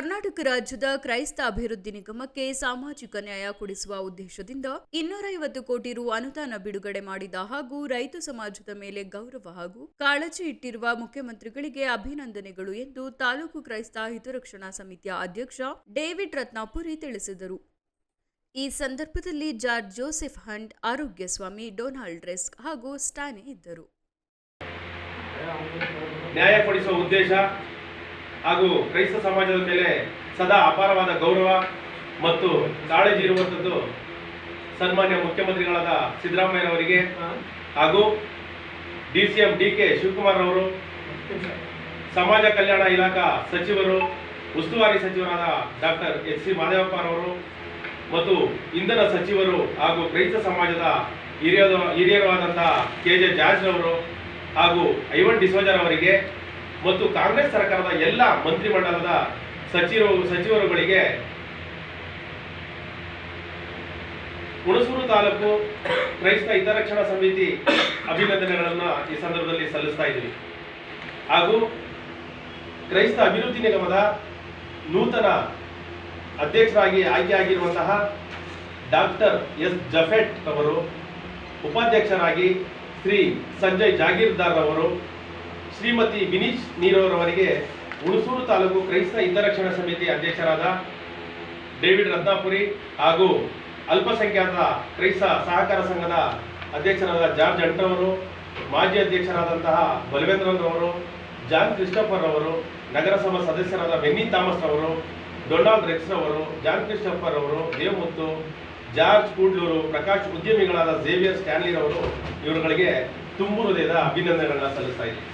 ಕರ್ನಾಟಕ ರಾಜ್ಯದ ಕ್ರೈಸ್ತ ಅಭಿವೃದ್ಧಿ ನಿಗಮಕ್ಕೆ ಸಾಮಾಜಿಕ ನ್ಯಾಯ ಕೊಡಿಸುವ ಉದ್ದೇಶದಿಂದ ಇನ್ನೂರೈವತ್ತು ಕೋಟಿ ರು ಅನುದಾನ ಬಿಡುಗಡೆ ಮಾಡಿದ ಹಾಗೂ ರೈತ ಸಮಾಜದ ಮೇಲೆ ಗೌರವ ಹಾಗೂ ಕಾಳಜಿ ಇಟ್ಟಿರುವ ಮುಖ್ಯಮಂತ್ರಿಗಳಿಗೆ ಅಭಿನಂದನೆಗಳು ಎಂದು ತಾಲೂಕು ಕ್ರೈಸ್ತ ಹಿತರಕ್ಷಣಾ ಸಮಿತಿಯ ಅಧ್ಯಕ್ಷ ಡೇವಿಡ್ ರತ್ನಾಪುರಿ ತಿಳಿಸಿದರು. ಈ ಸಂದರ್ಭದಲ್ಲಿ ಜಾರ್ಜ್ ಜೋಸೆಫ್ ಹಂಡ್ ಆರೋಗ್ಯ ಸ್ವಾಮಿ ಡೊನಾಲ್ಡ್ ರೆಸ್ಕ್ ಹಾಗೂ ಸ್ಟಾನೆ ಇದ್ದರು. ನ್ಯಾಯ ಕೊಡಿಸುವ ಉದ್ದೇಶ ಹಾಗೂ ಕ್ರೈಸ್ತ ಸಮಾಜದ ಮೇಲೆ ಸದಾ ಅಪಾರವಾದ ಗೌರವ ಮತ್ತು ಕಾಳಜಿ ಇರುವಂಥದ್ದು ಸನ್ಮಾನ್ಯ ಮುಖ್ಯಮಂತ್ರಿಗಳಾದ ಸಿದ್ದರಾಮಯ್ಯನವರಿಗೆ ಹಾಗೂ D C M D K Shivakumar ಅವರು ಸಮಾಜ ಕಲ್ಯಾಣ ಇಲಾಖಾ ಸಚಿವರು ಉಸ್ತುವಾರಿ ಸಚಿವರಾದ ಡಾಕ್ಟರ್ ಎಚ್ ಸಿ ಮಾದೇವಪ್ಪರವರು ಮತ್ತು ಇಂಧನ ಸಚಿವರು ಹಾಗೂ ಕ್ರೈಸ್ತ ಸಮಾಜದ ಹಿರಿಯ ಹಿರಿಯರು ಆದಂತಹ ಕೆ ಜೆ ಜಾರ್ಜ್ರವರು ಹಾಗೂ ಐವನ್ ಡಿಸೋಜರ್ ಅವರಿಗೆ ಮತ್ತು ಕಾಂಗ್ರೆಸ್ ಸರ್ಕಾರದ ಎಲ್ಲ ಮಂತ್ರಿಮಂಡಲದ ಸಚಿವ ಸಚಿವರುಗಳಿಗೆ ಹುಣಸೂರು ತಾಲೂಕು ಕ್ರೈಸ್ತ ಹಿತರಕ್ಷಣಾ ಸಮಿತಿ ಅಭಿನಂದನೆಗಳನ್ನು ಈ ಸಂದರ್ಭದಲ್ಲಿ ಸಲ್ಲಿಸ್ತಾ ಇದ್ದೀವಿ. ಹಾಗೂ ಕ್ರೈಸ್ತ ಅಭಿವೃದ್ಧಿ ನಿಗಮದ ನೂತನ ಅಧ್ಯಕ್ಷರಾಗಿ ಆಯ್ಕೆಯಾಗಿರುವಂತಹ ಡಾಕ್ಟರ್ ಎಸ್ ಜಫೆಟ್ ಅವರು, ಉಪಾಧ್ಯಕ್ಷರಾಗಿ ಶ್ರೀ ಸಂಜಯ್ ಜಾಗೀರ್ದಾರ್ ಅವರು ಶ್ರೀಮತಿ ವಿನೀಶ್ ನೀರವರವರಿಗೆ ಹುಣಸೂರು ತಾಲೂಕು ಕ್ರೈಸ್ತ ಹಿತರಕ್ಷಣಾ ಸಮಿತಿ ಅಧ್ಯಕ್ಷರಾದ ಡೇವಿಡ್ ರತ್ನಾಪುರಿ ಹಾಗೂ ಅಲ್ಪಸಂಖ್ಯಾತ ಕ್ರೈಸ್ತ ಸಹಕಾರ ಸಂಘದ ಅಧ್ಯಕ್ಷರಾದ ಜಾರ್ಜ್ ಅಂಟವರು ಮಾಜಿ ಅಧ್ಯಕ್ಷರಾದಂತಹ ಬಲವೇಂದ್ರನ್ ರವರು ಜಾನ್ ಕ್ರಿಸ್ಟೋಫರ್ ಅವರು ನಗರಸಭಾ ಸದಸ್ಯರಾದ ಬೆನ್ನಿ ಥಾಮಸ್ ರವರು ಡೊನಾಲ್ಡ್ ರೆಕ್ಸ್ ಅವರು ಜಾನ್ ಕ್ರಿಸ್ಟೋಫರ್ ಅವರು ದೇವಮುತ್ತು, ಜಾರ್ಜ್ ಕೂಡ್ಲೂರು, ಪ್ರಕಾಶ್ ಉದ್ಯಮಿಗಳಾದ ಝೇವಿಯರ್ ಸ್ಟ್ಯಾನ್ಲಿ ರವರು ಇವರುಗಳಿಗೆ ತುಂಬು ಹೃದಯದ ಅಭಿನಂದನೆಗಳನ್ನು ಸಲ್ಲಿಸ್ತಾ ಇದ್ದೀನಿ.